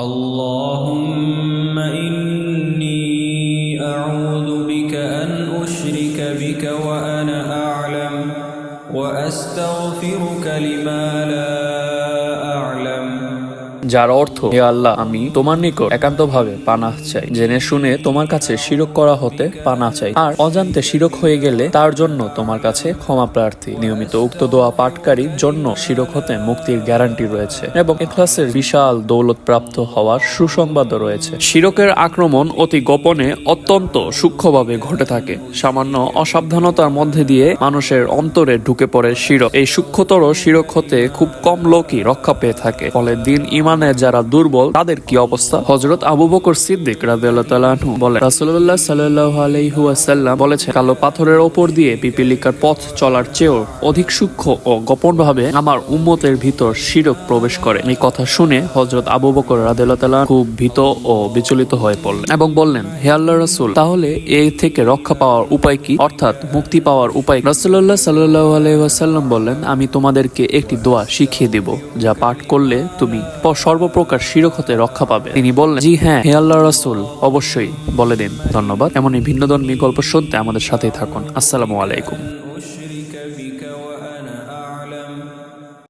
اللهم إني أعوذ بك أن أشرك بك وأنا أعلم وأستغفرك لما لا أعلم যার অর্থ, হে আল্লাহ, আমি তোমার নিকট একান্তভাবে পানা চাই। জেনে শুনে তোমার কাছে শিরক করা হতে পানাহ চাই। আর অজান্তে শিরক হয়ে গেলে তার জন্য তোমার কাছে ক্ষমা প্রার্থী। নিয়মিত উক্ত দোয়া পাঠকারীর জন্য শিরক হতে মুক্তির গ্যারান্টি রয়েছে এবং ইখলাসের বিশাল দৌলত প্রাপ্ত হওয়ার সুসংবাদও রয়েছে। শিরকের আক্রমণ অতি গোপনে অত্যন্ত সূক্ষ্মভাবে ঘটে থাকে। সামান্য অসাবধানতার মধ্যে দিয়ে মানুষের অন্তরে ঢুকে পড়ে শিরক। এই সূক্ষ্মতর শিরক হতে খুব কম লোকই রক্ষা পেয়ে থাকে। ফলে দিন ইমানের যারা দুর্বল, তাদের কি অবস্থা? হজরত আবু বকর সিদ্দিক রাদিয়াল্লাহু বলেন সাল্লাল্লাহু আলাইহি ওয়াসাল্লাম কালো পাথরের ওপর দিয়ে পিপিলিকার পথ চলার চেয়েও অধিক সূক্ষ্ম ও গোপনভাবে আমার উম্মতের ভিতর শিরক প্রবেশ করে। এই কথা শুনে হজরত আবু বকর রাদিয়াল্লাহু খুব ভীত ও বিচলিত হয়ে পড়লেন এবং বললেন, হে আল্লাহ রাসূল, তাহলে এই থেকে রক্ষা পাওয়ার উপায় কি? অর্থাৎ মুক্তি পাওয়ার উপায় রাসূলুল্লাহ সাল্লাল্লাহু আলাইহি বললেন, আমি তোমাদেরকে একটি দোয়া শিখিয়ে দিব, যা পাঠ করলে তুমি সর্বপ্রকার শিরক হতে রক্ষা পাবে। তিনি বললেন, জি হ্যাঁ হে আল্লাহ রাসুল, অবশ্যই বলে দিন, ধন্যবাদ। এমনই ভিন্ন ধর্মী গল্প শুনতে আমাদের সাথেই থাকুন। আসসালামু আলাইকুম।